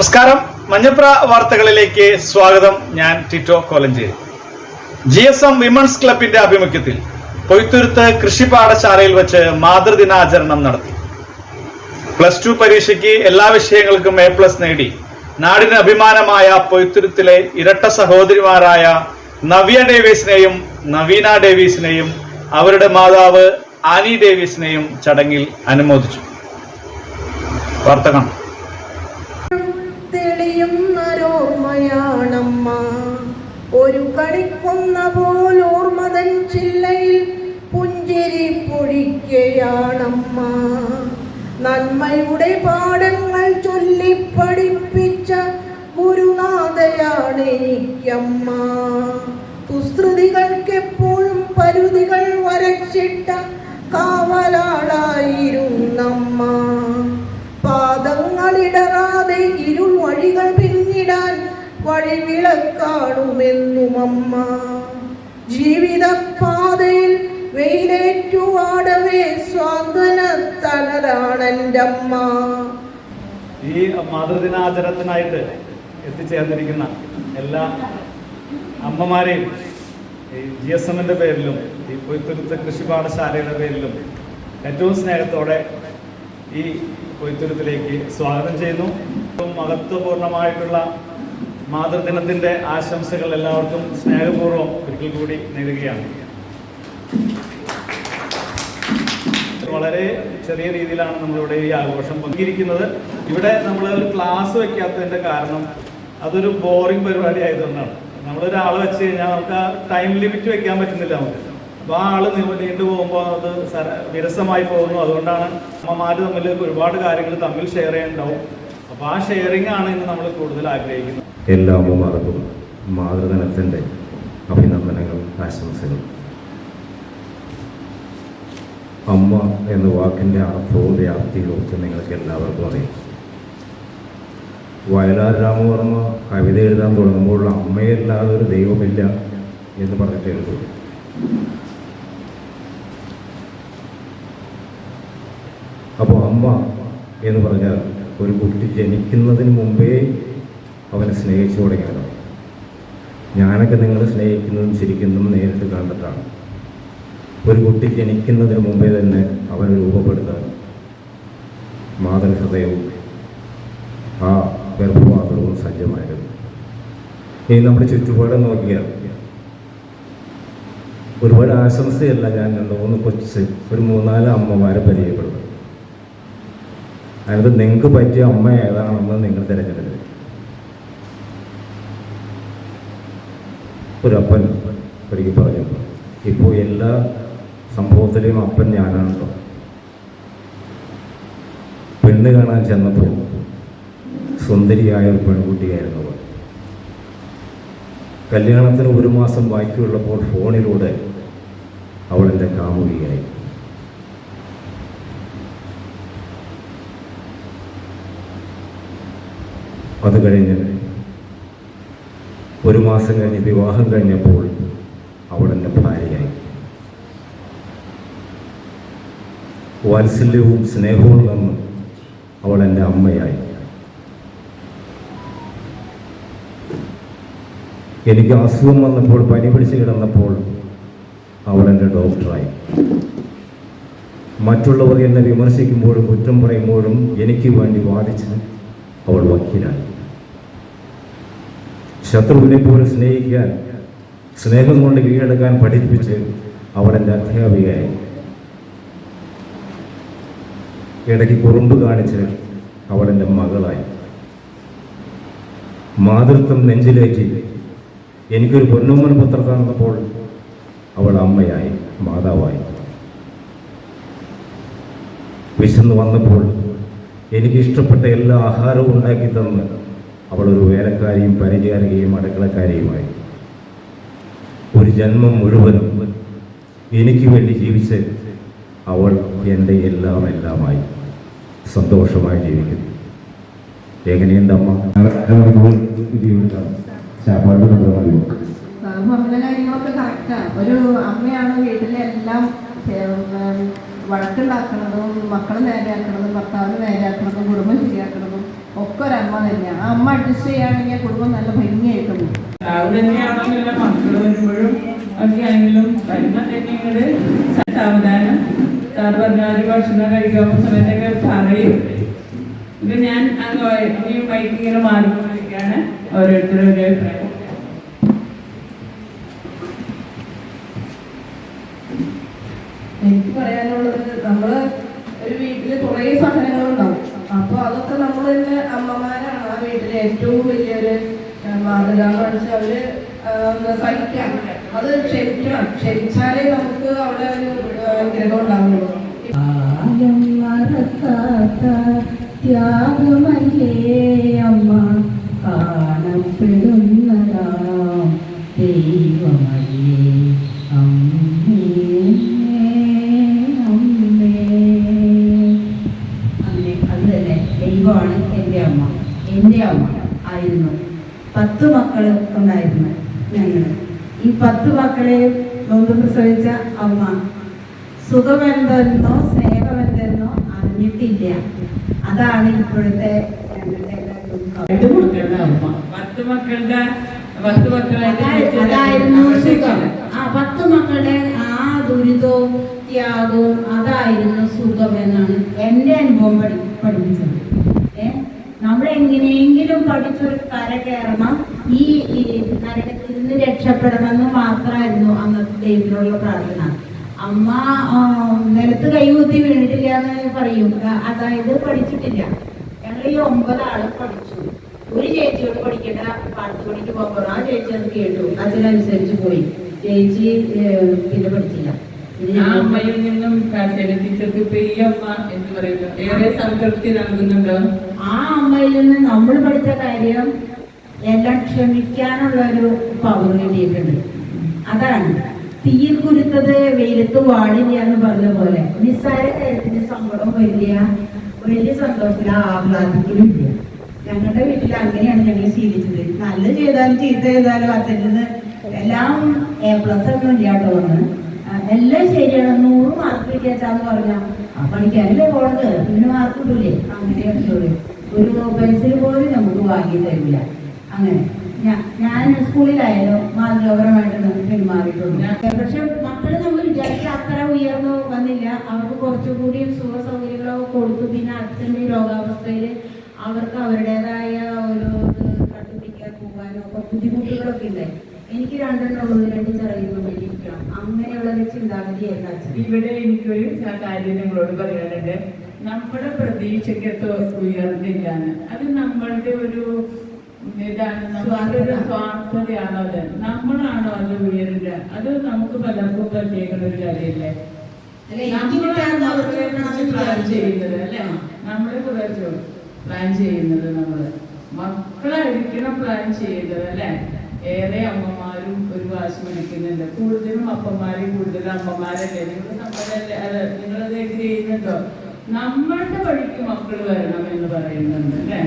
നമസ്കാരം. മഞ്ഞപ്ര വാർത്തകളിലേക്ക് സ്വാഗതം. ഞാൻ Tito Kolenchery. G S M women's ക്ലബിന്റെ ആഭിമുഖ്യത്തിൽ പൊയ്ത്തുരുത്ത് കൃഷി പാഠശാലയിൽ വെച്ച് മാതൃദിനാചരണം നടത്തി. പ്ലസ് ടു പരീക്ഷയ്ക്ക് എല്ലാ വിഷയങ്ങൾക്കും എ പ്ലസ് നേടി. നാടിന് അഭിമാനമായ പൊയ്ത്തുരുത്തിലെ ഇരട്ട സഹോദരിമാരായ നവ്യ ഡേവീസിനെയും നവീന ഡേവീസിനെയും അവരുടെ മാതാവ് ആനി ഡേവീസിനെയും ചടങ്ങിൽ അനുമോദിച്ചു. വാർത്ത തെളിയുന്നൊരോർമ്മയാണമ്മ ഒരു കളിക്കുന്ന പോലോർമ്മതൻ ചില്ലയിൽ പുഞ്ചിരി പൊഴിക്കയാണമ്മ നന്മയുടെ പാഠങ്ങൾ ചൊല്ലിപ്പഠിപ്പിച്ച ഗുരുനാഥയാണ് എനിക്കമ്മ കുസൃതികൾക്കെപ്പോഴും പരുതികൾ വരച്ചിട്ട കാവലാളായിരുന്നമ്മ പാദങ്ങളിടറാതെ ഇരുൾ വഴികൾ പിന്നിടാൻ വഴിവിളക്കാണുമെന്നും അമ്മ ജീവിതപാതയിൽ വെയിലേറ്റുവാടവേ സ്വാന്തന തണലാണെന്റെ അമ്മ ഈ മാതൃദിനാചരണത്തിനായിട്ട് എത്തിച്ചേർന്നിരിക്കുന്ന എല്ലാ അമ്മമാരെയും ഈ ജി എസ് എമ്മിന്റെ പേരിലും ഈ പൊയ്ത്തുരുത്ത് കൃഷി പാഠശാലയുടെ പേരിലും ഏറ്റവും സ്നേഹത്തോടെ ഈ കൊയ്ത്തുരുത്തിലേക്ക് സ്വാഗതം ചെയ്യുന്നു. ഏറ്റവും മഹത്വപൂർണമായിട്ടുള്ള മാതൃദിനത്തിന്റെ ആശംസകൾ എല്ലാവർക്കും സ്നേഹപൂർവം ഒരിക്കൽ കൂടി നേരുകയാണ്. വളരെ ചെറിയ രീതിയിലാണ് നമ്മളിവിടെ ഈ ആഘോഷം പങ്കിരിക്കുന്നത്. ഇവിടെ നമ്മൾ ഒരു ക്ലാസ് വെക്കാത്തതിന്റെ കാരണം അതൊരു ബോറിംഗ് പരിപാടി ആയതുകൊണ്ടാണ്. നമ്മളൊരാളെ വെച്ച് കഴിഞ്ഞാൽ നമുക്ക് ആ ടൈം ലിമിറ്റ് വെക്കാൻ പറ്റുന്നില്ല നമുക്ക്. അപ്പോൾ ആ ആൾ നീണ്ടു പോകുമ്പോൾ അത് വിരസമായി പോകുന്നു. അതുകൊണ്ടാണ് അമ്മമാർ തമ്മിൽ ഒരുപാട് കാര്യങ്ങൾ തമ്മിൽ ഷെയർ ചെയ്യാനുണ്ടാവും. അപ്പോൾ ആ ഷെയറിംഗ് ആണ് ഇന്ന് നമ്മൾ കൂടുതൽ ആഗ്രഹിക്കുന്നത്. എല്ലാ അമ്മമാർക്കും മാതൃദിനത്തിന്റെ അഭിനന്ദനങ്ങൾ ആശംസകൾ അമ്മ എന്ന വാക്കിന്റെ അർത്ഥവും വ്യാപ്തിയും ഒക്കെ നിങ്ങൾക്ക് എല്ലാവർക്കും അറിയാം. വയലാർ രാമവർമ്മ കവിത എഴുതാൻ തുടങ്ങുമ്പോൾ അമ്മയല്ലാതെ ഒരു ദൈവമില്ല എന്ന് പറഞ്ഞിട്ട് എഴുതും അപ്പോൾ അമ്മ എന്ന് പറഞ്ഞാൽ ഒരു കുട്ടി ജനിക്കുന്നതിന് മുമ്പേ അവനെ സ്നേഹിച്ചു തുടങ്ങിയതാണ് ഞാനൊക്കെ നിങ്ങളെ സ്നേഹിക്കുന്നതും ചിരിക്കുന്നതും നേരിട്ട് കണ്ടിട്ടാണ് ഒരു കുട്ടി ജനിക്കുന്നതിന് മുമ്പേ തന്നെ അവനെ രൂപപ്പെടുത്താൻ മാതൃഹൃദയവും ആ ഗർഭപാത്രവും സജ്ജമായിരുന്നു. ഇനി നമ്മുടെ ചുറ്റുപാട് നോക്കിയാൽ ഒരുപാട് ആശംസയല്ല ഞാൻ രണ്ട് മൂന്ന് കൊച്ച് ഒരു മൂന്നാൽ അമ്മമാരെ പരിചയപ്പെടുന്നത്. അതായത് നിങ്ങൾക്ക് പറ്റിയ അമ്മ ഏതാണെന്ന് നിങ്ങൾ തിരഞ്ഞെടുക്കുക ഒരു അപ്പൻ ഒരിക്കൽ പറഞ്ഞു ഇപ്പോൾ എല്ലാ സംഭവത്തിലെയും അപ്പൻ ഞാനാണ് പെണ്ണ് കാണാൻ ചെന്നപ്പോൾ സുന്ദരിയായ ഒരു പെൺകുട്ടിയായിരുന്നു കല്യാണത്തിന് ഒരു മാസം ബാക്കിയുള്ളപ്പോൾ ഫോണിലൂടെ അവൾ എന്റെ കാമുകിയായി അത് കഴിഞ്ഞ് ഒരു മാസം കഴിഞ്ഞ് വിവാഹം കഴിഞ്ഞപ്പോൾ അവൾ എന്റെ ഭാര്യയായി. വാത്സല്യവും സ്നേഹവും തന്നു അവൾ എന്റെ അമ്മയായി. എനിക്ക് അസുഖം വന്നപ്പോൾ പനി പിടിച്ച് കിടന്നപ്പോൾ അവൾ എന്റെ ഡോക്ടറായി. മറ്റുള്ളവർ എന്നെ വിമർശിക്കുമ്പോഴും കുറ്റം പറയുമ്പോഴും എനിക്ക് വേണ്ടി വാദിച്ച് അവൾ വക്കീലായി. ശത്രുവിനെ പോലെ സ്നേഹിക്കാൻ സ്നേഹം കൊണ്ട് കീഴടക്കാൻ പഠിപ്പിച്ച് അവൾ എന്റെ അധ്യാപികയായി. ഇടയ്ക്ക് കുറുമ്പ് കാണിച്ച് അവൾ എന്റെ മകളായി. മാതൃത്വം നെഞ്ചിലേറ്റി എനിക്കൊരു പൊന്നുമ്മൻ പുത്ര തന്നപ്പോൾ അവൾ അമ്മയായി മാതാവായി. വിശന്ന് വന്നപ്പോൾ എനിക്കിഷ്ടപ്പെട്ട എല്ലാ ആഹാരവും ഉണ്ടാക്കി തന്ന് അവൾ ഒരു വേലക്കാരിയും പരിചാരികയും അടുക്കളക്കാരിയുമായി. ഒരു ജന്മം മുഴുവനും എനിക്ക് വേണ്ടി ജീവിച്ച് അവൾ എന്റെ എല്ലാം എല്ലാമായി സന്തോഷമായി ജീവിക്കുന്നു. എങ്ങനെയുണ്ട് അമ്മ? പറഞ്ഞ കാര്യങ്ങളൊക്കെ കറക്റ്റാണ് ഒരു അമ്മയാണ് വീട്ടിലെ എല്ലാം ഏഹ്, വഴക്കുണ്ടാക്കണതും മക്കളെ നേരെയാക്കണതും ഭർത്താവിനെ നേരെയാക്കണതും കുടുംബം ശരിയാക്കണതും ഒക്കെ ഒരു അമ്മ തന്നെയാണ് ആ അമ്മ അഡ്ജസ്റ്റ് ചെയ്യുകയാണെങ്കിൽ കുടുംബം നല്ല ഭംഗിയായിട്ട് പോകും. മക്കൾ വരുമ്പോഴും ഒക്കെ ആണെങ്കിലും വരുന്ന തന്നെയാണ് സാവധാനം. സാർ പറഞ്ഞ ഒരു ഭക്ഷണം കഴിക്കാൻ സമയത്തൊക്കെ പറയും. ഇത് ഞാൻ അങ്ങ് ഈ ബൈക്ക് ഇങ്ങനെ മാറിക്കൊണ്ടിരിക്കുകയാണ്. ഓരോരുത്തരും ഒരു അഭിപ്രായം. എനിക്ക് പറയാനുള്ളത് നമ്മൾ ഒരു വീട്ടിൽ കുറേ സാധനങ്ങളുണ്ടാവും. അപ്പൊ അതൊക്കെ നമ്മൾ തന്നെ അമ്മമാരാണ്. ആ വീട്ടിലെ ഏറ്റവും വലിയൊരു മാതൃക എന്ന് വെച്ചാൽ അവർ സഹിക്കാം അത് ക്ഷമിക്കണം. ക്ഷമിച്ചാലേ നമുക്ക് അവിടെ ഒരു അനുഗ്രഹം ഉണ്ടാവുള്ളൂ. ത്യാഗമല്ലേ അമ്മ? കാണപ്പെടുന്നതാം പത്ത് മക്കൾ ഉണ്ടായിരുന്നു ഞങ്ങൾ. ഈ പത്ത് മക്കളെ നോമ്പ് പ്രസവിച്ച അമ്മ. സുഖമെന്തെന്നോ സ്നേഹമെന്തെന്നോ അറിഞ്ഞിട്ടില്ല. അതാണ് ഇപ്പോഴത്തെ പത്ത് മക്കളുടെ പത്ത് മക്കളായിട്ട് അതാ- അതായിരുന്നു സുഖം. ആ പത്ത് മക്കളുടെ ആ ദുരിതവും ത്യാഗവും അതായിരുന്നു സുഖം എന്നാണ് എന്റെ അനുഭവം പഠി പഠിപ്പിച്ചത്. നമ്മൾ എങ്ങനെയെങ്കിലും പഠിച്ചൊരു കര കയറണം ഈ നരകത്തിൽ നിന്ന് രക്ഷപ്പെടണമെന്ന് മാത്രമായിരുന്നു അന്നത്തെ ദൈവത്തിനുള്ള പ്രാർത്ഥന. അമ്മ നിലത്ത് കൈകുത്തി വീണിട്ടില്ല എന്ന് പറയും. അതായത് പഠിച്ചിട്ടില്ല. ഞങ്ങൾ ഈ ഒമ്പതാളും പഠിച്ചു. ഒരു ചേച്ചിയോട് പഠിക്കേണ്ട പാട്ട് പണിക്ക് പോകുമ്പോൾ ആ ചേച്ചി അത് കേട്ടു. അതിനനുസരിച്ച് പോയി. ചേച്ചി പിന്നെ പഠിച്ചില്ല. ആ അമ്മയിൽ നിന്നും ജനിപ്പിച്ചത് ഇപ്പൊ എന്ന് പറയുന്നത് ഏറെ സംതൃപ്തി നൽകുന്നുണ്ടോ? ആ അമ്മയിൽ നിന്ന് നമ്മൾ പഠിച്ച കാര്യം എല്ലാം ക്ഷമിക്കാനുള്ള ഒരു പവർ കിട്ടിയിട്ടുണ്ട്. അതാണ്. തീയിൽ കുരുത്തത് വെയിലത്ത് വാടില്ല എന്ന് പറഞ്ഞ പോലെ. നിസ്സാര കാര്യത്തിന് സങ്കടം വലിയ വലിയ സന്തോഷത്തിൽ ആഹ്ലാദിക്കലും ഇല്ല. ഞങ്ങളുടെ വീട്ടിൽ അങ്ങനെയാണ് ഞങ്ങൾ ശീലിച്ചത്. നല്ല ചെയ്താലും ചീത്ത ചെയ്താലും അച്ഛന്റെ എല്ലാം എ പ്ലസ് ഒന്നും ഇല്ലാട്ടോ ഒന്ന് ആ, എല്ലാം ശരിയാണ്. നൂറ് മാർക്ക് കിട്ടിയാച്ചാന്ന് പറഞ്ഞാൽ ആ പഠിക്കാനല്ലേ പോണത്? പിന്നെ മാർക്ക് കിട്ടൂലേ? അങ്ങനെ ചോദ്യം ഒരു പെൻസിൽ പോലും നമുക്ക് വാങ്ങി തരില്ല. അങ്ങനെ. ഞാൻ സ്കൂളിലായാലും നമുക്ക് പെരുമാറിയിട്ടുണ്ട് പക്ഷെ മക്കൾ നമ്മൾ വിചാരിച്ച അത്ര ഉയർന്നു വന്നില്ല. അവർക്ക് കുറച്ചുകൂടി സുഖ സൗകര്യങ്ങളോ കൊടുത്തു. പിന്നെ അച്ഛന്റെ രോഗാവസ്ഥയിൽ അവർക്ക് അവരുടേതായ ഒരു കട്ടിപ്പിക്കാൻ പോകാനോ ബുദ്ധിമുട്ടുകളൊക്കെ ഉണ്ടായി. എനിക്ക് രണ്ടെണ്ണം ഉള്ളത് രണ്ട് ചെറിയ ഇരിക്കണം. അങ്ങനെയുള്ള ഒരു ചിന്താഗതിയായിരുന്നു അച്ഛൻ. ഇവിടെ എനിക്കൊരു കാര്യം നിങ്ങളോട് പറയാനുണ്ട്. നമ്മുടെ പ്രതീക്ഷയ്ക്കത്ത് ഉയർന്നില്ലാന്ന് അത് നമ്മളുടെ ഒരു ഇതാണ്. നമ്മളൊരു സ്വാർത്ഥതയാണോ അത്? നമ്മളാണോ അത് ഉയരുക? അത് നമുക്ക് പലർക്കും പറ്റിയേക്കുന്ന ഒരു കാര്യമല്ലേ? പ്ലാൻ ചെയ്യുന്നത് അല്ലേ. നമ്മളെ കുറിച്ച് പ്ലാൻ ചെയ്യുന്നത് നമ്മൾ. മക്കളായിരിക്കണം പ്ലാൻ ചെയ്യുന്നത് അല്ലേ? ഏറെ അമ്മമാരും ഒരു വാശി പിടിക്കുന്നുണ്ട് കൂടുതലും അപ്പന്മാരും കൂടുതലും അമ്മമാരല്ലേ? നിങ്ങൾ നമ്മളല്ലേ? അല്ല നിങ്ങളത് എഗ്രി ചെയ്യുന്നുണ്ടോ? നമ്മളുടെ വഴിക്ക് മക്കൾ വരണം എന്ന് പറയുന്നുണ്ട് അല്ലേ?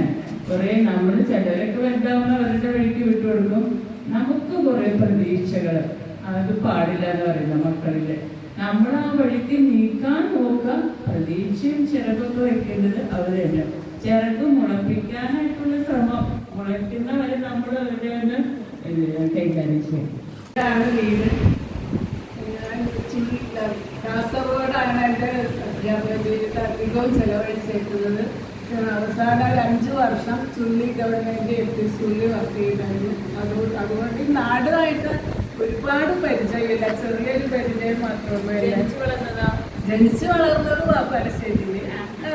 കുറെ നമ്മൾ ചിലരൊക്കെ വലുതാവുന്ന അവരുടെ വഴിക്ക് വിട്ടുകൊടുക്കും നമുക്ക് കുറെ പ്രതീക്ഷകൾ അത് പാടില്ല എന്ന് പറയുന്ന മക്കളിൽ. നമ്മൾ ആ വഴിക്ക് നീക്കാൻ നോക്കുക പ്രതീക്ഷയും ചിറകൊക്കെ വെക്കേണ്ടത് അവർ തന്നെ മുളപ്പിക്കാനായിട്ടുള്ള ശ്രമം മുളയ്ക്കുന്നവരെ നമ്മൾ അവരെ ഒന്ന് ഇത് കൈകാര്യം ചെയ്യും. ഇതാണ് വീട് ഞാൻ ചി- കാസർഗോഡാണ് എന്റെ അധ്യാപന ജീവിതത്തിൽ അധികവും ചെലവഴിച്ചേക്കുന്നത് അവസാന ഒരു അഞ്ച് വർഷം ചുള്ളി ഗവൺമെന്റ് എൽ പി സ്കൂളിൽ വർക്ക് ചെയ്തായിരുന്നു അതുകൊണ്ട് അതുകൊണ്ട് നാടുമായിട്ട് ഒരുപാട് പരിചയമില്ല. ചെറിയൊരു പരിചയം മാത്രമേ ജനിച്ചു വളർന്നതാ? ജനിച്ചു വളർന്നത് പാപ്പാലശ്ശേരിയിൽ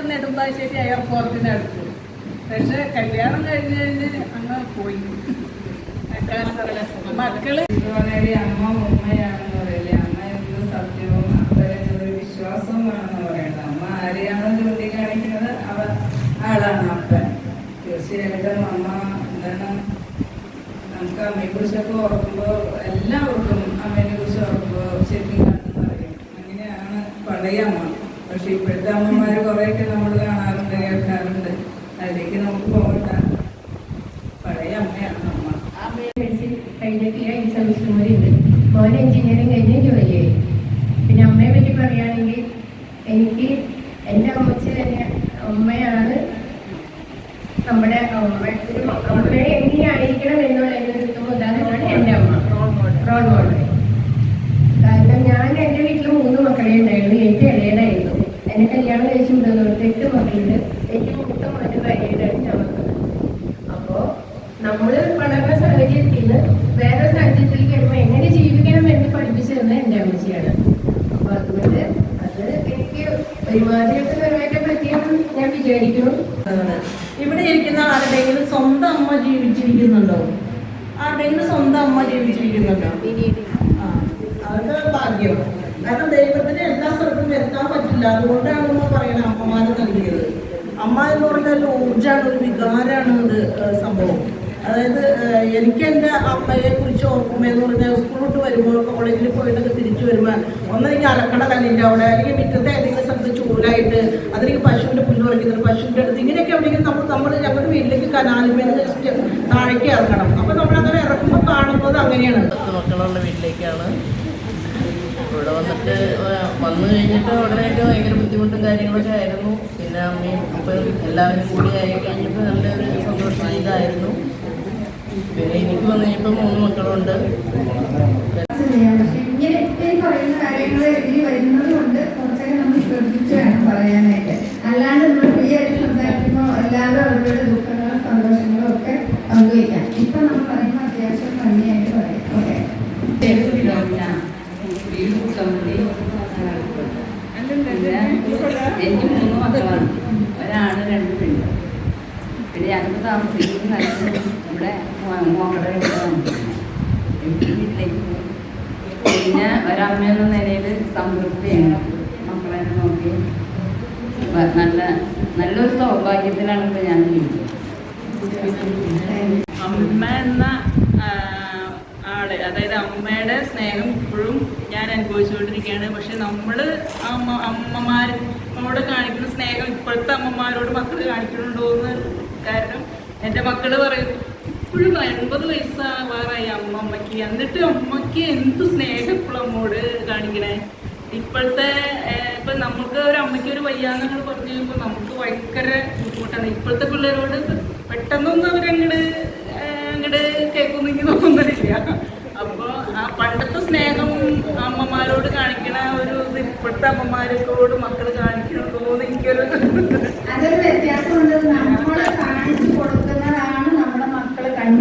നെടുമ്പാശ്ശേരി എയർപോർട്ടിനടുത്ത് പക്ഷെ കല്യാണം കഴിഞ്ഞ് കഴിഞ്ഞ് അങ്ങ് പോയി. മക്കൾ അമ്മ ഉമ്മയാണെന്ന് പറയില്ലേ? അമ്മ എന്ന സത്യവും അപ്പനെന്നൊരു വേണമെന്ന് പറയണ്ട. അമ്മ ആരെയാണോ ചൂണ്ടിക്കാണിക്കുന്നത് അവ ആളാണ് അപ്പൻ. തീർച്ചയായിട്ടും അമ്മ എന്താണ്? നമുക്ക് അമ്മയെ കുറിച്ചൊക്കെ ഓർക്കുമ്പോൾ എല്ലാവർക്കും അമ്മേനെ കുറിച്ച് ഓർക്കുമ്പോൾ ശരിക്കും കണ്ടെന്ന് അങ്ങനെയാണ് പഴയ അമ്മ. പക്ഷെ ഇപ്പോഴത്തെ അമ്മമാര് കുറേയൊക്കെ നമ്മൾ കാണാറുണ്ട് കേൾക്കാറുണ്ട്. അതിലേക്ക് നമുക്ക് പോകണ്ട മോൻ എഞ്ചിനീയറിങ് കഴിഞ്ഞ് ചെയ്യും പിന്നെ അമ്മയെ പറ്റി പറയുകയാണെങ്കിൽ എനിക്ക് എന്റെ അമ്മച്ച് തന്നെ അമ്മയാണ് നമ്മുടെ അമ്മ. ഒരു അമ്മയെ എങ്ങനെയായിരിക്കണം എന്നുള്ള ഉദാഹരണമാണ് എന്റെ അമ്മ. റോൾ മോഡൽ കാരണം ഞാൻ എന്റെ വീട്ടിൽ മൂന്ന് മക്കളെ ഉണ്ടായിരുന്നു. എനിക്ക് ഇളയതായിരുന്നു എന്നെ കല്യാണം കഴിച്ചു വിടുന്നവർക്ക് എട്ട് മക്കളുണ്ട്. എനിക്ക് മൂത്ത മകന് കാര്യമായിട്ടാണ് ഞാൻ വന്നത് അപ്പോൾ നമ്മൾ വളർന്ന സാഹചര്യത്തിൽ വേറെ സാഹചര്യത്തിലേക്ക് ഇവിടെ ഇരിക്കുന്ന ആരുടെങ്കിലും സ്വന്തം അമ്മ ജീവിച്ചിരിക്കുന്നുണ്ടോ? ആരുടെങ്കിലും സ്വന്തം അമ്മ ജീവിച്ചിരിക്കുന്നുണ്ടോ? അതൊക്കെ ഭാഗ്യം. കാരണം ദൈവത്തിന് എല്ലാ സ്ഥലത്തും എത്താൻ പറ്റില്ല. അതുകൊണ്ടാണ് നമ്മൾ പറയുന്നത് അമ്മമാരെ നൽകിയത്. അമ്മ എന്ന് പറഞ്ഞാൽ ഒരു ഊർജമാണ് ഒരു വികാരമാണ് ഒരു സംഭവം. അതായത് എനിക്ക് എന്റെ അമ്മയെ കുറിച്ച് ഓർക്കുമ്പോൾ എന്ന് പറഞ്ഞാൽ വരുമ്പോൾ കോളേജിൽ പോയിട്ടൊക്കെ തിരിച്ചു വരുമ്പോൾ ഒന്നെനിക്ക് അലക്കട കല്ലിന്റെ അവിടെ അല്ലെങ്കിൽ മുറ്റത്തെ ഏതെങ്കിലും സ്ഥലത്ത് ചൂലായിട്ട് അതിലേക്ക് പശുവിന്റെ പുല്ല് പറിക്കുന്നത് പശുവിന്റെ അടുത്ത് ഇങ്ങനെയൊക്കെ എവിടെയെങ്കിലും നമ്മൾ നമ്മൾ ഞങ്ങളുടെ വീട്ടിലേക്ക് കനാലിമേൽ താഴേക്ക് ഇറങ്ങണം. അപ്പോൾ നമ്മൾ അങ്ങനെ ഇറക്കുമ്പോൾ കാണുന്നത് അങ്ങനെയാണ്. മക്കളുള്ള വീട്ടിലേക്കാണ്. ഇവിടെ വന്നിട്ട് വന്നു കഴിഞ്ഞിട്ട് ഉടനെയൊക്കെ ഭയങ്കര ബുദ്ധിമുട്ടും കാര്യങ്ങളൊക്കെ ആയിരുന്നു. പിന്നെ അമ്മയും അപ്പം എല്ലാവരും കൂടി ആയി കഴിഞ്ഞപ്പോൾ നല്ലൊരു സന്തോഷം. ഇതായിരുന്നു. പിന്നെ എനിക്ക് വന്നു കഴിഞ്ഞപ്പോൾ മൂന്ന് മക്കളുണ്ട്. പറയാനായിട്ട്. അല്ലാണ്ട് നമ്മൾ ഫ്രീ ആയിട്ട് സംസാരിക്കുമ്പോൾ എല്ലാവരും അവരുടെ ദുഃഖങ്ങളും സന്തോഷങ്ങളും ഒക്കെ പങ്കുവയ്ക്കാം. ഇപ്പൊ നമ്മൾ പറയുമ്പോൾ അത്യാവശ്യം ഭംഗിയായിട്ട് പറയാം. ഓക്കെ. എനിക്ക് മൂന്ന് മക്കളാണ്. ഒരാണ് രണ്ട് പെണ്ണ് പിന്നെ ഞങ്ങൾക്ക് താമസിക്കുന്ന ഇവിടെ വീട്ടിലേക്ക് പോകും പിന്നെ ഒരമ്മയെന്ന നിലയിൽ സംതൃപ്തിയാണ്. മക്കളെ നോക്കി. നല്ല നല്ലൊരു സൗഭാഗ്യത്തിലാണ് ഇപ്പോൾ ഞാൻ അമ്മ എന്ന ആൾ അതായത് അമ്മയുടെ സ്നേഹം ഇപ്പോഴും ഞാൻ അനുഭവിച്ചുകൊണ്ടിരിക്കുകയാണ്. പക്ഷെ നമ്മൾ അമ്മ അമ്മമാരോട് കാണിക്കുന്ന സ്നേഹം ഇപ്പോഴത്തെ അമ്മമാരോട് മക്കൾ കാണിക്കുന്നുണ്ടോ എന്ന് കാരണം എന്റെ മക്കൾ പറയും ഇപ്പോഴും എൺപത് വയസ്സാവാറായി അമ്മ അമ്മയ്ക്ക് എന്നിട്ട് അമ്മയ്ക്ക് എന്ത് സ്നേഹം ഇപ്പോഴും അമ്മോട് കാണിക്കണേ? ഇപ്പോഴത്തെ ഇപ്പൊ നമുക്ക് ഒരു അമ്മയ്ക്ക് ഒരു വയ്യാന്നങ്ങൾ പറഞ്ഞു കഴിയുമ്പോൾ നമുക്ക് ഭയങ്കര ബുദ്ധിമുട്ടാണ്. ഇപ്പോഴത്തെ പിള്ളേരോട് പെട്ടെന്നൊന്നും അവരങ്ങട് അങ്ങട് കേൾക്കുന്നെങ്കിൽ എനിക്ക് തോന്നുന്നില്ല അപ്പൊ ആ പണ്ടത്തെ സ്നേഹം അമ്മമാരോട് കാണിക്കണ ഒരു ഇപ്പോഴത്തെ അമ്മമാരോട് മക്കൾ കാണിക്കണുണ്ടോ എന്ന് എനിക്കൊരു അതൊരു വ്യത്യാസമുണ്ട്. കാണിച്ചു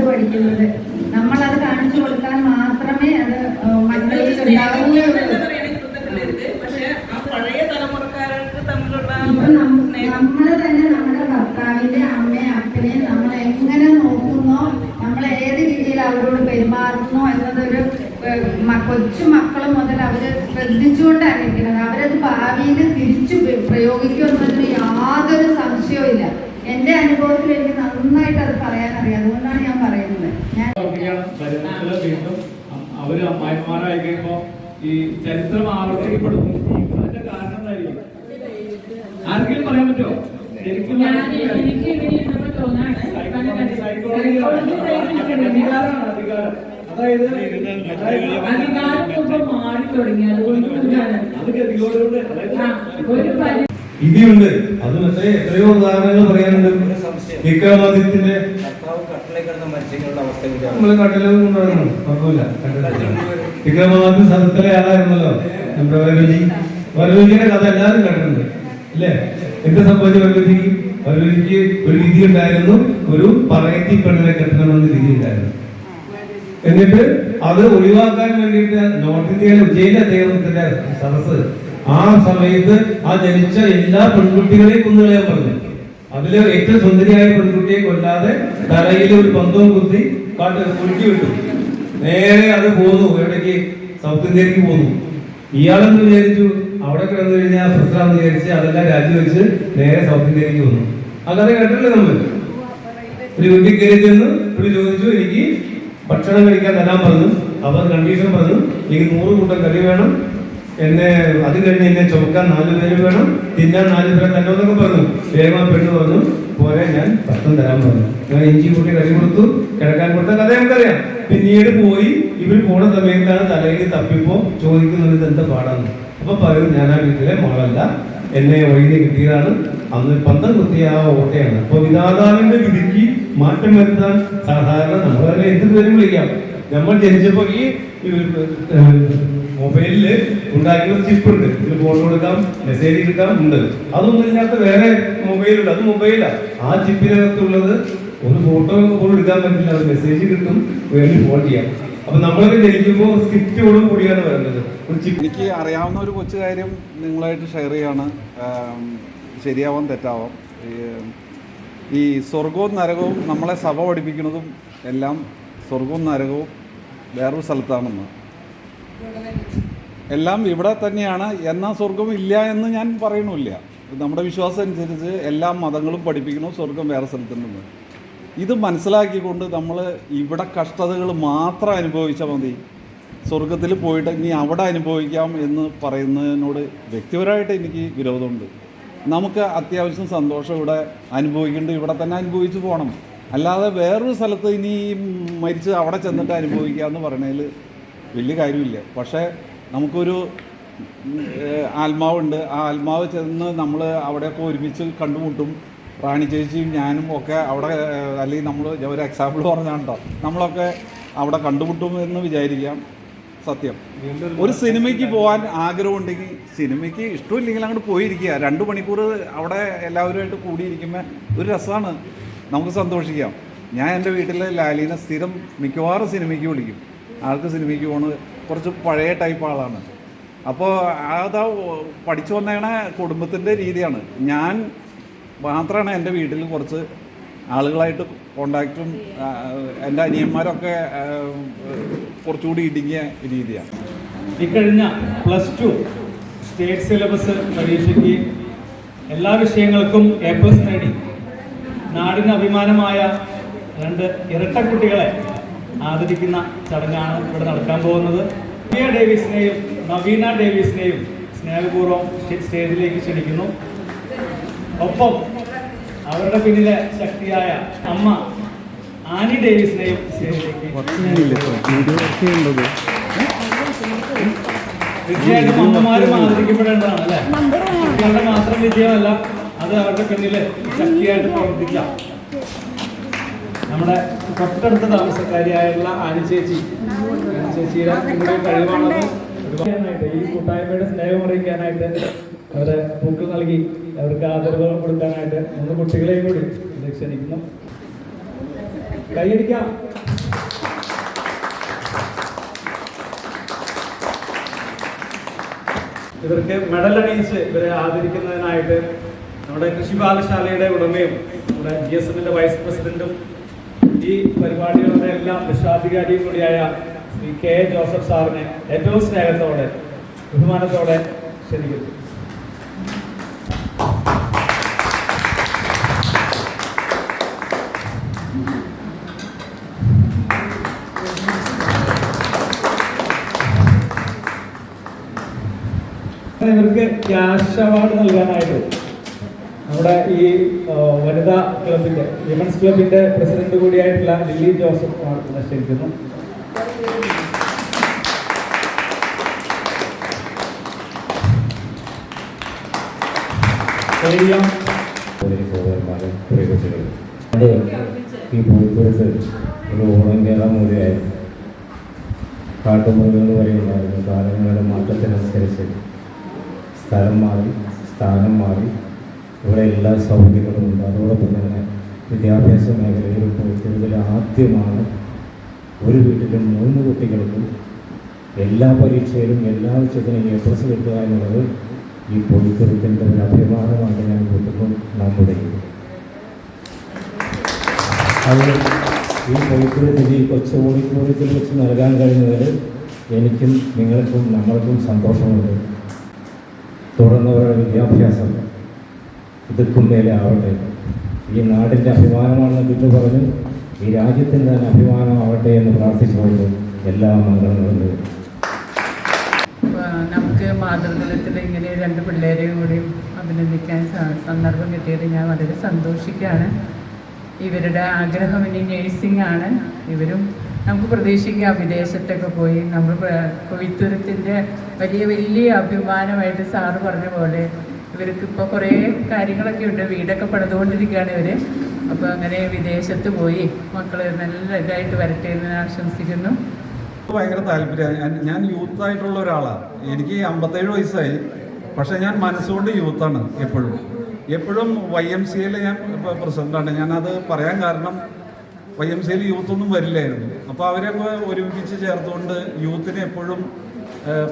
മക്കൾ നമ്മൾ അത് കാണിച്ചു കൊടുക്കാൻ മാത്രമേ അത് മക്കളിൽ നമ്മൾ തന്നെ നമ്മുടെ ഭർത്താവിന്റെ അമ്മയെ അപ്പനെ നമ്മൾ എങ്ങനെ നോക്കുന്നോ നമ്മൾ ഏത് രീതിയിൽ അവരോട് പെരുമാറുന്നു എന്നതൊരു കൊച്ചു മക്കൾ മുതൽ അവർ ശ്രദ്ധിച്ചുകൊണ്ടാണ് ഇരിക്കുന്നത്. അവരത് ഭാവിയിൽ തിരിച്ചു പ്ര- പ്രയോഗിക്കുമെന്നതിന് യാതൊരു സംശയവും എന്റെ അനുഭവത്തിൽ എനിക്ക് നന്നായിട്ട് അത് പറയാൻ അറിയാം. അതുകൊണ്ടാണ് ഞാൻ പറയുന്നത്. ഞാൻ അവർ അമ്മായിമാരായി കഴിയുമ്പോ ഈ ചരിത്രം ആവർത്തിക്കപ്പെടുന്നു. അതിന്റെ കാരണം എന്തായിരിക്കും ആർക്കെങ്കിലും പറയാൻ പറ്റുമോ? ശരിക്കും അധികാരം. അതായത് അധികാരം മാറി തുടങ്ങി. അതുകൊണ്ട് ഒരു പരി വിധിയുണ്ട്. അതും മറ്റേ എത്രയോ ഉദാഹരണങ്ങൾ പറയാനുണ്ട്. വിക്രമാദിത്യന്റെ നമ്മൾ കടലും കൊണ്ടുവരണം. കുഴപ്പമില്ല. വിക്രമാദിത്യ സ്ഥലത്തിലെ ആളായിരുന്നല്ലോ നമ്മുടെ വരരുചി. വരരുചിയുടെ കഥ എല്ലാവരും കണ്ടിട്ടുണ്ട് അല്ലേ? എന്ത് സംഭവിച്ചു വരരുചിക്ക് വരരുചിക്ക് ഒരു വിധി ഉണ്ടായിരുന്നു. ഒരു പറയത്തി പെണ്ണിനെ കെട്ടണമെന്ന് വിധി ഉണ്ടായിരുന്നു. എന്നിട്ട് അത് ഒഴിവാക്കാൻ വേണ്ടിയിട്ട് നോർത്ത് ഇന്ത്യയിലെ ഉജ്ജയിലെ അദ്ദേഹത്തിന്റെ സദസ് ആ സമയത്ത് ആ ജനിച്ച എല്ലാ പെൺകുട്ടികളെയും കൊന്നുകളയാൻ പറഞ്ഞു. അതിൽ ഏറ്റവും സുന്ദരിയായ പെൺകുട്ടിയെ കൊല്ലാതെ തലയിൽ ഒരു പന്തവും കുത്തി കാട്ട് കുലുക്കി വിട്ടു. നേരെ അത് പോന്നു എവിടേക്ക്? സൗത്ത് ഇന്ത്യയിലേക്ക് പോന്നു. ഇയാളെന്ന് വിചാരിച്ചു? അവിടെ കിടന്നു കഴിഞ്ഞാൽ പ്രശ്നമാണെന്ന് വിചാരിച്ച് അതെല്ലാം രാജിവെച്ച് നേരെ സൗത്ത് ഇന്ത്യയിലേക്ക് വന്നു. കഥ കേട്ടില്ലേ നമ്മൾ? ഒരു വീട്ടിൽ കയറി ചെന്ന് ഇവിടെ ചോദിച്ചു എനിക്ക് ഭക്ഷണം കഴിക്കാൻ തരാൻ പറഞ്ഞു. അവർ കണ്ടീഷൻ പറഞ്ഞു എനിക്ക് നൂറ് കൂട്ടം കറി വേണം എന്നെ അത് കഴിഞ്ഞ് എന്നെ ചുമക്കാൻ നാല് പേര് വേണം തിന്നാൻ നാല് പേരെ തന്നെ എന്നൊക്കെ പറഞ്ഞു. വേഗം പെണ്ണ് പറഞ്ഞു പോലെ ഞാൻ പത്തം തരാൻ പറഞ്ഞു. ഞാൻ ഇഞ്ചി കൂട്ടി കറി കൊടുത്തു കിടക്കാൻ കൊടുത്ത കഥ നമുക്കറിയാം പിന്നീട് പോയി ഇവർ പോണ സമയത്താണ് തലയിൽ തപ്പിപ്പോ ചോദിക്കുന്നത് എന്താ പാടാന്ന്. അപ്പൊ പറയും ഞാൻ ആ വീട്ടിലെ മോളല്ല എന്നെ ഒഴിഞ്ഞ് കിട്ടിയതാണ്. അന്ന് പന്തം കുത്തിയ ആ ഓട്ടയാണ്. അപ്പൊ വിധാതാവിന്റെ വിധിക്ക് മാറ്റം വരുത്താൻ സാധാരണ നമ്മളെ എന്ത് പേരും വിളിക്കാം. നമ്മൾ ജനിച്ചപ്പോ ഈ മൊബൈലിൽ ഉണ്ടാക്കിയ ചിപ്പ് ഉണ്ട്. ഇതിൽ ഫോൺ കൊടുക്കാം മെസ്സേജ് കിട്ടാം ഉണ്ട്. അതൊന്നും ഇല്ലാത്ത വേറെ മൊബൈലുണ്ട് അത് മൊബൈലാ ആ. ചിപ്പിനകത്തുള്ളത് ഒരു ഫോട്ടോ പോലും എടുക്കാൻ പറ്റില്ല. അത് മെസ്സേജ് കിട്ടും വേണ്ടി ഫോൺ ചെയ്യാം. അപ്പൊ നമ്മളൊക്കെ ജനിക്കുമ്പോൾ സ്ക്രിപ്റ്റോട് കൂടിയാണ് വരുന്നത് എനിക്ക് അറിയാവുന്ന ഒരു കൊച്ചു കാര്യം നിങ്ങളായിട്ട് ഷെയർ ചെയ്യാണ്. ശരിയാവാം തെറ്റാവാം? ഈ സ്വർഗവും നരകവും നമ്മളെ സഭ പഠിപ്പിക്കുന്നതും എല്ലാം സ്വർഗവും നരകവും വേറൊരു സ്ഥലത്താണെന്ന്. എല്ലാം ഇവിടെ തന്നെയാണ്. എന്നാൽ സ്വർഗം ഇല്ല എന്ന് ഞാൻ പറയണില്ല നമ്മുടെ വിശ്വാസം അനുസരിച്ച് എല്ലാ മതങ്ങളും പഠിപ്പിക്കണം സ്വർഗം വേറെ സ്ഥലത്തുണ്ടെന്ന്. ഇത് മനസ്സിലാക്കിക്കൊണ്ട് നമ്മൾ ഇവിടെ കഷ്ടതകൾ മാത്രം അനുഭവിച്ചാൽ മതി. സ്വർഗത്തിൽ പോയിട്ട് ഇനി അവിടെ അനുഭവിക്കാം എന്ന് പറയുന്നതിനോട് വ്യക്തിപരമായിട്ട് എനിക്ക് വിരോധമുണ്ട്. നമുക്ക് അത്യാവശ്യം സന്തോഷം ഇവിടെ അനുഭവിക്കേണ്ടത് ഇവിടെ തന്നെ അനുഭവിച്ച് പോകണം. അല്ലാതെ വേറൊരു സ്ഥലത്ത് ഇനി മരിച്ച് അവിടെ ചെന്നിട്ട് അനുഭവിക്കുക എന്ന് പറഞ്ഞതിൽ വലിയ കാര്യമില്ല. പക്ഷേ നമുക്കൊരു ആത്മാവുണ്ട്. ആ ആത്മാവ് ചെന്ന് നമ്മൾ അവിടെയൊക്കെ ഒരുമിച്ച് കണ്ടുമുട്ടും. റാണി ചേച്ചിയും ഞാനും ഒക്കെ അവിടെ അല്ലെങ്കിൽ നമ്മൾ ഒരു എക്സാമ്പിൾ പറഞ്ഞാണ് കേട്ടോ നമ്മളൊക്കെ അവിടെ കണ്ടുമുട്ടും എന്ന് വിചാരിക്കാം. സത്യം. ഒരു സിനിമയ്ക്ക് പോകാൻ ആഗ്രഹമുണ്ടെങ്കിൽ സിനിമയ്ക്ക് ഇഷ്ടമില്ലെങ്കിൽ അങ്ങോട്ട് പോയിരിക്കുക. രണ്ട് മണിക്കൂർ അവിടെ എല്ലാവരുമായിട്ട് കൂടിയിരിക്കുമ്പോൾ ഒരു രസമാണ് നമുക്ക് സന്തോഷിക്കാം. ഞാൻ എന്റെ വീട്ടിലെ ലാലീനെ സ്ഥിരം മിക്കവാറും സിനിമയ്ക്ക് വിളിക്കും. ആൾക്ക് സിനിമയ്ക്ക് പോകുന്നത് കുറച്ച് പഴയ ടൈപ്പ് ആളാണ്. അപ്പോൾ അതാ പഠിച്ചു വന്നേണ കുടുംബത്തിന്റെ രീതിയാണ്. ഞാൻ മാത്രമാണ് എന്റെ വീട്ടിൽ കുറച്ച് ആളുകളായിട്ട് കോണ്ടാക്റ്റും എന്റെ അനിയന്മാരൊക്കെ കുറച്ചുകൂടി ഇടുങ്ങിയ രീതിയാണ്. ഇക്കഴിഞ്ഞ പ്ലസ് ടു സ്റ്റേറ്റ് സിലബസ് പരീക്ഷയ്ക്ക് എല്ലാ വിഷയങ്ങൾക്കും എ പ്ലസ് നേടി. നാടിന് അഭിമാനമായ രണ്ട് ഇരട്ടക്കുട്ടികളെ ആദരിക്കുന്ന ചടങ്ങാണ് ഇവിടെ നടക്കാൻ പോകുന്നത്. പ്രിയ ഡേവിസിനെയും നവീന ഡേവിസിനെയും സ്നേഹപൂർവം സ്റ്റേജിലേക്ക് ക്ഷണിക്കുന്നു. ഒപ്പം അവരുടെ പിന്നിലെ ശക്തിയായ അമ്മ ആനി ഡേവിസിനെയും തീർച്ചയായിട്ടും അമ്മമാരും ആദരിക്കപ്പെടേണ്ടതാണ് അല്ലേ? മാത്രം വിജയമല്ല അത് അവരുടെ പിന്നിൽ ശക്തിയായിട്ട് പ്രവർത്തിക്കാം. നമ്മുടെ തൊട്ടടുത്ത താമസക്കാരിയായുള്ള ആനി ചേച്ചി. ആനി ചേച്ചിയുടെ കൂടെ കഴിവാണത്. ഈ കൂട്ടായ്മയുടെ സ്നേഹം അറിയിക്കാനായിട്ട് അവരെ പൂക്കൾ നൽകി അവർക്ക് ആദരവ് കൊടുക്കാനായിട്ട് മൂന്ന് കുട്ടികളെയും കൂടി ക്ഷണിക്കുന്നു. കൈയടിക്കാം. ഇവർക്ക് മെഡൽ അണിയിച്ച് ഇവരെ ആദരിക്കുന്നതിനായിട്ട് നമ്മുടെ കൃഷി കൃഷിപാകശാലയുടെ ഉടമയും നമ്മുടെ ജി എസ് എമ്മിന്റെ വൈസ് പ്രസിഡന്റും ഈ പരിപാടികളുടെ എല്ലാം രക്ഷാധികാരിയും കൂടിയായ ശ്രീ കെ ജോസഫ് സാറിനെ ഏറ്റവും സ്നേഹത്തോടെ ബഹുമാനത്തോടെ ക്ഷണിക്കുന്നു. ഇവർക്ക് ക്യാഷ് അവാർഡ് നൽകാനായിട്ട് നമ്മുടെ ഈ വനിതാ ക്ലബിന്റെ വിമൻസ് ക്ലബിന്റെ പ്രസിഡന്റ് കൂടിയായിട്ടുള്ള ലില്ലി ജോസഫ് ആണ് അത് ഈ കോഴിക്കോട് ഒരു ഓണം കേരളം മൂലയായിരുന്നു കാട്ടുമൃഗങ്ങൾ വരെ ഉണ്ടായിരുന്നു. കാലങ്ങളുടെ മാറ്റത്തിനനുസരിച്ച് സ്ഥലം മാറി സ്ഥാനം മാറി. ഇവിടെ എല്ലാ സൗകര്യങ്ങളും ഉണ്ട്. അതോടൊപ്പം തന്നെ വിദ്യാഭ്യാസ മേഖലയിൽ കോഴിക്കോടിൽ ആദ്യമാണ് ഒരു വീട്ടിലും മൂന്ന് കുട്ടികൾക്കും എല്ലാ പരീക്ഷയിലും എല്ലാ വിഷയത്തിനും എ പ്ലസ് കിട്ടുക എന്നുള്ളത് ഈ കോഴിക്കോടിന്റെ ഒരു അഭിമാനമാണ് ഞാൻ കൂട്ടുന്നു. നമ്മുടെ അത് ഈ കോഴിക്കോട് ഈ കൊച്ചു ഓഡിറ്റോറിയത്തിൽ വെച്ച് നൽകാൻ കഴിഞ്ഞതിൽ എനിക്കും നിങ്ങൾക്കും നമ്മൾക്കും സന്തോഷമുണ്ട്. തുടർന്നവരുടെ വിദ്യാഭ്യാസം. ഇതൊക്കും മേലെ ആവട്ടെ. ഈ നാടിന്റെ അഭിമാനമാണെന്ന് കിട്ടു പറഞ്ഞു. ഈ രാജ്യത്തിന്റെ തന്നെ അഭിമാനമാവട്ടെ എന്ന് പ്രാർത്ഥിച്ചുകൊണ്ട് എല്ലാ മംഗളങ്ങളും നമുക്ക് മാതൃതലത്തിൽ ഇങ്ങനെ രണ്ട് പിള്ളേരെയും കൂടി അഭിനന്ദിക്കാൻ സന്ദർഭം കിട്ടിയത് ഞാൻ വളരെ സന്തോഷിക്കുകയാണ്. ഇവരുടെ ആഗ്രഹം ഇനി നേഴ്സിംഗ് ആണ്. ഇവരും നമുക്ക് പ്രതീക്ഷിക്കാം വിദേശത്തൊക്കെ പോയി. നമ്മൾ കൊയ്ത്തുരത്തിന്റെ വലിയ വലിയ അഭിമാനമായിട്ട് സാറ് പറഞ്ഞ പോലെ ഇവർക്ക് ഇപ്പോൾ കുറേ കാര്യങ്ങളൊക്കെ ഉണ്ട്. വീടൊക്കെ പണിതുകൊണ്ടിരിക്കുകയാണ് ഇവർ അപ്പോൾ അങ്ങനെ വിദേശത്ത് പോയി മക്കൾ നല്ല ഇതായിട്ട് വരട്ടെ എന്ന് ആശംസിക്കുന്നു. ഭയങ്കര താല്പര്യമാണ് ഞാൻ യൂത്ത് ആയിട്ടുള്ള ഒരാളാണ് എനിക്ക് അമ്പത്തേഴ് വയസ്സായി. പക്ഷെ ഞാൻ മനസ്സുകൊണ്ട് യൂത്താണ് എപ്പോഴും. എപ്പോഴും വൈ എം സി എയിൽ ഞാൻ പ്രസിഡന്റാണ് ഞാനത് പറയാൻ കാരണം വൈ എം സിയിൽ യൂത്തൊന്നും വരില്ലായിരുന്നു. അപ്പോൾ അവരെ ഒരുമിച്ച് ചേർത്തുകൊണ്ട് യൂത്തിനെ എപ്പോഴും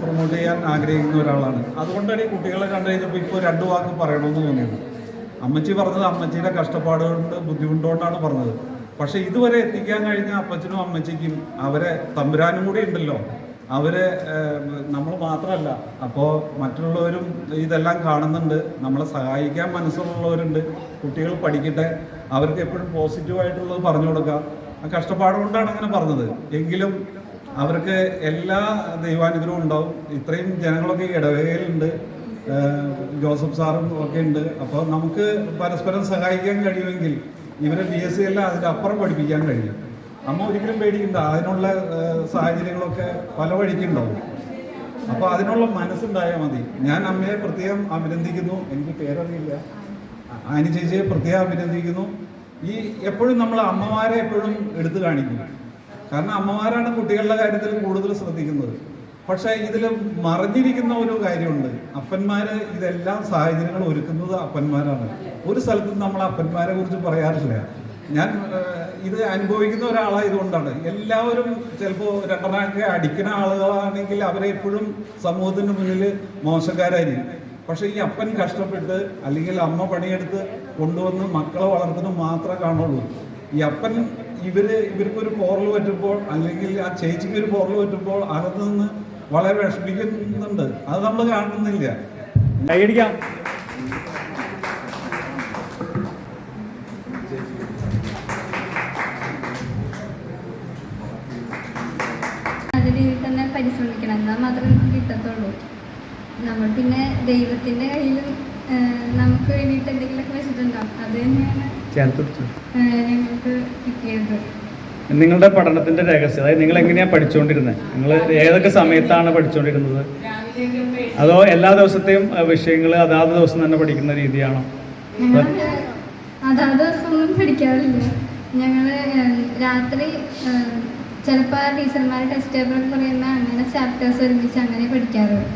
പ്രൊമോട്ട് ചെയ്യാൻ ആഗ്രഹിക്കുന്ന ഒരാളാണ്. അതുകൊണ്ടാണ് ഈ കുട്ടികളെ കണ്ടു കഴിഞ്ഞപ്പോൾ ഇപ്പോൾ രണ്ട് വാക്ക് പറയണമെന്ന് തോന്നിയത്. അമ്മച്ചി പറഞ്ഞത് അമ്മച്ചിയുടെ കഷ്ടപ്പാട് കൊണ്ട് ബുദ്ധിമുട്ടുകൊണ്ടാണ് പറഞ്ഞത്. പക്ഷേ ഇതുവരെ എത്തിക്കാൻ കഴിഞ്ഞ അപ്പച്ചനും അമ്മച്ചിക്കും അവരെ തമ്പുരാനും കൂടി ഉണ്ടല്ലോ. അവരെ നമ്മൾ മാത്രമല്ല അപ്പോൾ മറ്റുള്ളവരും ഇതെല്ലാം കാണുന്നുണ്ട്. നമ്മളെ സഹായിക്കാൻ മനസ്സുള്ളവരുണ്ട്. കുട്ടികൾ പഠിക്കട്ടെ. അവർക്ക് എപ്പോഴും പോസിറ്റീവായിട്ടുള്ളത് പറഞ്ഞു കൊടുക്കുക കഷ്ടപ്പാട് കൊണ്ടാണ് അങ്ങനെ പറഞ്ഞത്. എങ്കിലും അവർക്ക് എല്ലാ ദൈവാനുഗ്രഹവും ഉണ്ടാവും. ഇത്രയും ജനങ്ങളൊക്കെ ഇടവേലുണ്ട് ജോസഫ് സാറും ഒക്കെ ഉണ്ട്. അപ്പോൾ നമുക്ക് പരസ്പരം സഹായിക്കാൻ കഴിയുമെങ്കിൽ ഇവരെ ബി എസ് സി അല്ല അതിന്റെ അപ്പുറം പഠിപ്പിക്കാൻ കഴിയും. അമ്മ ഒരിക്കലും പേടിക്കണ്ട. അതിനുള്ള സാഹചര്യങ്ങളൊക്കെ പല വഴിക്കുണ്ടാവും അപ്പോൾ അതിനുള്ള മനസ്സുണ്ടായാൽ മതി. ഞാൻ അമ്മയെ പ്രത്യേകം അഭിനന്ദിക്കുന്നു. എനിക്ക് പേരറിയില്ല. ആനി ചേച്ചിയെ പ്രത്യേകം അഭിനന്ദിക്കുന്നു. ഈ എപ്പോഴും നമ്മൾ അമ്മമാരെ എപ്പോഴും എടുത്തു കാണിക്കും. കാരണം അമ്മമാരാണ് കുട്ടികളുടെ കാര്യത്തിൽ കൂടുതൽ ശ്രദ്ധിക്കുന്നത്. പക്ഷെ ഇതിൽ മറിഞ്ഞിരിക്കുന്ന ഒരു കാര്യമുണ്ട്. അപ്പന്മാര് ഇതെല്ലാം സാഹചര്യങ്ങൾ ഒരുക്കുന്നത് അപ്പന്മാരാണ്. ഒരു സ്ഥലത്തും നമ്മൾ അപ്പന്മാരെ കുറിച്ച് പറയാറില്ല. ഞാൻ ഇത് അനുഭവിക്കുന്ന ഒരാളായതുകൊണ്ടാണ് എല്ലാവരും ചിലപ്പോൾ രണ്ടെണ്ണമൊക്കെ അടിക്കുന്ന ആളുകളാണെങ്കിൽ അവരെ എപ്പോഴും സമൂഹത്തിന് മുന്നിൽ മോശക്കാരായിരിക്കും. പക്ഷെ ഈ അപ്പൻ കഷ്ടപ്പെട്ട് അല്ലെങ്കിൽ അമ്മ പണിയെടുത്ത് കൊണ്ടുവന്ന് മക്കളെ വളർത്തുന്നത് മാത്രമേ കാണുള്ളൂ. ഈ അപ്പൻ ഇവർ ഇവർക്കൊരു പോറൽ പറ്റുമ്പോൾ അല്ലെങ്കിൽ ആ ചേച്ചിക്ക് ഒരു പോറൽ പറ്റുമ്പോൾ അകത്ത് നിന്ന് വളരെ വിഷമിക്കുന്നുണ്ട്. അത് നമ്മൾ കാണുന്നില്ല. കൈയടിക്കാം രീതിയിൽ തന്നെ പരിശ്രമിക്കണം. എന്നാൽ മാത്രമേ നമുക്ക് കിട്ടത്തുള്ളൂ. നമ്മൾ പിന്നെ ദൈവത്തിന്റെ കയ്യിൽ നമുക്ക് വേണ്ടിയിട്ട് എന്തെങ്കിലുമൊക്കെ വെച്ചിട്ടുണ്ടാവും. അത് തന്നെയാണ് ചേർത്ത് നിങ്ങളുടെ പഠനത്തിന്റെ രഹസ്യം അതായത് നിങ്ങൾ എങ്ങനെയാണ് പഠിച്ചുകൊണ്ടിരുന്നത് നിങ്ങൾ ഏതൊക്കെ സമയത്താണ് പഠിച്ചുകൊണ്ടിരുന്നത് അതോ എല്ലാ ദിവസത്തെയും വിഷയങ്ങൾ അതാത് ദിവസം തന്നെ പഠിക്കുന്ന രീതിയാണോ? അതാത് ദിവസമൊന്നും പഠിക്കാറില്ല. ഞങ്ങൾ രാത്രി ചിലപ്പോ ടീച്ചർമാർ ടെസ്റ്റ് പേപ്പർ പറയുന്ന അങ്ങനെ ചാപ്റ്റേഴ്സ് ഒരുമിച്ച് അങ്ങനെ പഠിക്കാറുള്ളൂ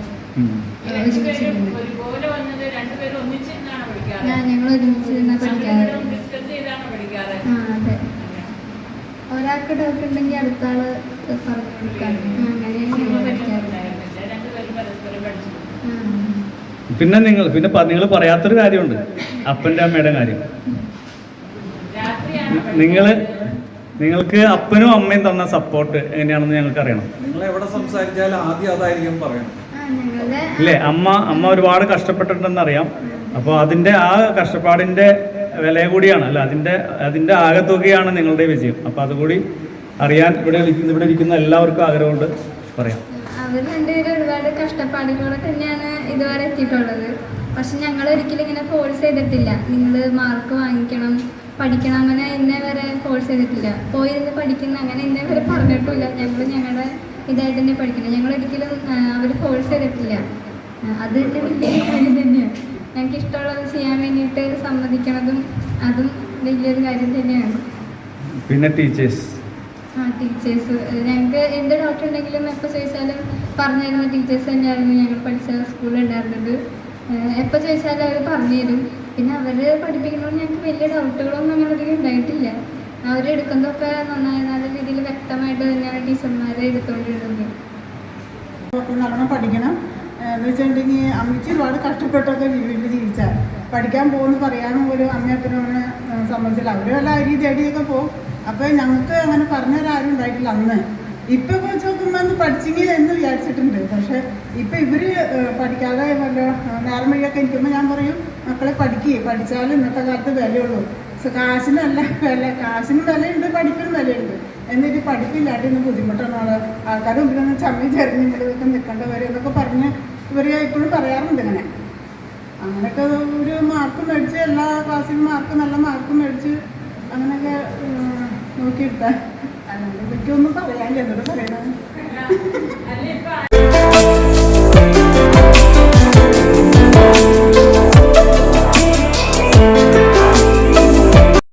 ഞങ്ങൾ ഒരുമിച്ച് ഇരുന്നാ. പഠിക്കാറ്. ഒരാൾക്ക് ഡൗട്ട് ഉണ്ടെങ്കിൽ അടുത്ത ആൾ പറഞ്ഞു. പിന്നെ നിങ്ങൾ പിന്നെ നിങ്ങൾ പറയാത്തൊരു കാര്യമുണ്ട്. അപ്പന്റെ അമ്മയുടെ കാര്യം. നിങ്ങൾ നിങ്ങൾക്ക് അപ്പനും അമ്മയും തന്ന സപ്പോർട്ട് എങ്ങനെയാണെന്ന് ഞങ്ങൾക്ക് അറിയണം. നിങ്ങൾ എവിടെ സംസാരിച്ചാലും ആദ്യം അതായിരിക്കും പറയണം. അല്ലേ ഇല്ലേ? അമ്മ അമ്മ ഒരുപാട് കഷ്ടപ്പെട്ടിട്ടുണ്ടെന്ന് അറിയാം അപ്പോൾ അതിന്റെ ആ കഷ്ടപ്പാടിന്റെ വില കൂടിയാണ്. അല്ല അതിന്റെ അതിന്റെ ആകത്തുകയാണ് നിങ്ങളുടെ വിജയം. അപ്പോൾ അതുകൂടി അറിയാൻ ഇവിടെ ഇരിക്കുന്ന ഇവിടെ ഇരിക്കുന്ന എല്ലാവർക്കും ആഗ്രഹമുണ്ട്. പറയാം. അവർ രണ്ടുപേരും ഒരുപാട് കഷ്ടപ്പാടുകളോടെ തന്നെയാണ് ഇതുവരെ എത്തിയിട്ടുള്ളത്. പക്ഷെ ഞങ്ങൾ ഒരിക്കലും ഇങ്ങനെ ഫോഴ്സ് ചെയ്തിട്ടില്ല. നിങ്ങൾ മാർക്ക് വാങ്ങിക്കണം പഠിക്കണം അങ്ങനെ ഇന്നേ വരെ ഫോഴ്സ് ചെയ്തിട്ടില്ല. പോയിരുന്ന് പഠിക്കുന്ന അങ്ങനെ ഇന്നേ വരെ പറഞ്ഞിട്ടില്ല ഞങ്ങൾ ഞങ്ങളുടെ ഇതായിട്ട് തന്നെ പഠിക്കണം ഞങ്ങൾ ഒരിക്കലും അവർ ഫോഴ്സ് ചെയ്തിട്ടില്ല. അത് തന്നെ വലിയ കാര്യം തന്നെയാണ്. ഞങ്ങൾക്ക് ഇഷ്ടമുള്ളത് ചെയ്യാൻ വേണ്ടിയിട്ട് സമ്മതിക്കണതും അതും വലിയൊരു കാര്യം തന്നെയാണ്. പിന്നെ ടീച്ചേഴ്സ് ആ ടീച്ചേഴ്സ് ഞങ്ങൾക്ക് എന്ത് ഡൗട്ട് ഉണ്ടെങ്കിലും എപ്പോൾ ചോദിച്ചാലും പറഞ്ഞു തരുന്ന ടീച്ചേഴ്സ് തന്നെയായിരുന്നു ഞങ്ങൾ പഠിച്ച സ്കൂളിൽ ഉണ്ടായിരുന്നത്. എപ്പോൾ ചോദിച്ചാലും അവർ പറഞ്ഞു തരും പിന്നെ അവർ പഠിപ്പിക്കുന്നതുകൊണ്ട് ഞങ്ങൾക്ക് വലിയ ഡൗട്ടുകളൊന്നും അങ്ങനെ അധികം ഉണ്ടായിട്ടില്ല. അവർ എടുക്കുന്നതൊക്കെ നന്നായി നല്ല രീതിയിൽ വ്യക്തമായിട്ട് തന്നെയാണ് ടീച്ചർമാരെ എടുത്തുകൊണ്ടിരുന്നത്. നല്ലോണം പഠിക്കണം. എന്ന് വെച്ചിട്ടുണ്ടെങ്കിൽ അമ്മച്ചി ഒരുപാട് കഷ്ടപ്പെട്ടൊക്കെ വീട്ടിൽ ജീവിച്ച. പഠിക്കാൻ പോകുന്നു പറയാനും ഒരു അമ്മ അങ്ങനെ സംബന്ധിച്ചില്ല അവർ വല്ല അരി തേടിയൊക്കെ പോകും അപ്പോൾ ഞങ്ങൾക്ക് അങ്ങനെ പറഞ്ഞവരാരും ഉണ്ടായിട്ടില്ല അന്ന്. ഇപ്പൊ വെച്ച് നോക്കുമ്പോൾ അന്ന് പഠിച്ചെങ്കിൽ എന്ന് വിചാരിച്ചിട്ടുണ്ട്. പക്ഷെ ഇപ്പൊ ഇവർ പഠിക്കാതെ വല്ല നേരം വഴിയൊക്കെ ഇരിക്കുമ്പോൾ ഞാൻ പറയും മക്കളെ പഠിക്കുക പഠിച്ചാലും ഇന്നത്തെ കാലത്ത് വിലയുള്ളൂ. കാശിനല്ല വില കാശിനും വിലയുണ്ട് പഠിപ്പിനും വിലയുണ്ട്. എന്നിട്ട് പഠിപ്പില്ലാണ്ട് ഇന്ന് ബുദ്ധിമുട്ടാണ് ആൾക്കാർ മുമ്പിൽ നിന്ന് ചമ്മി ചെറിഞ്ഞ് ഇതൊക്കെ നിൽക്കേണ്ട വരും എന്നൊക്കെ പറഞ്ഞ് ഇവർ ഇപ്പോഴും പറയാറുണ്ട് ഇങ്ങനെ. അങ്ങനെയൊക്കെ ഒരു മാർക്ക് മേടിച്ച് എല്ലാ ക്ലാസ്സിലും മാർക്ക് നല്ല മാർക്ക് മേടിച്ച് അങ്ങനെയൊക്കെ നോക്കിയെടുത്താൽ അല്ലാണ്ട് ഒന്നും പറയാനില്ല. എന്നോട് പറയണത് അല്ല ഇപ്പൊ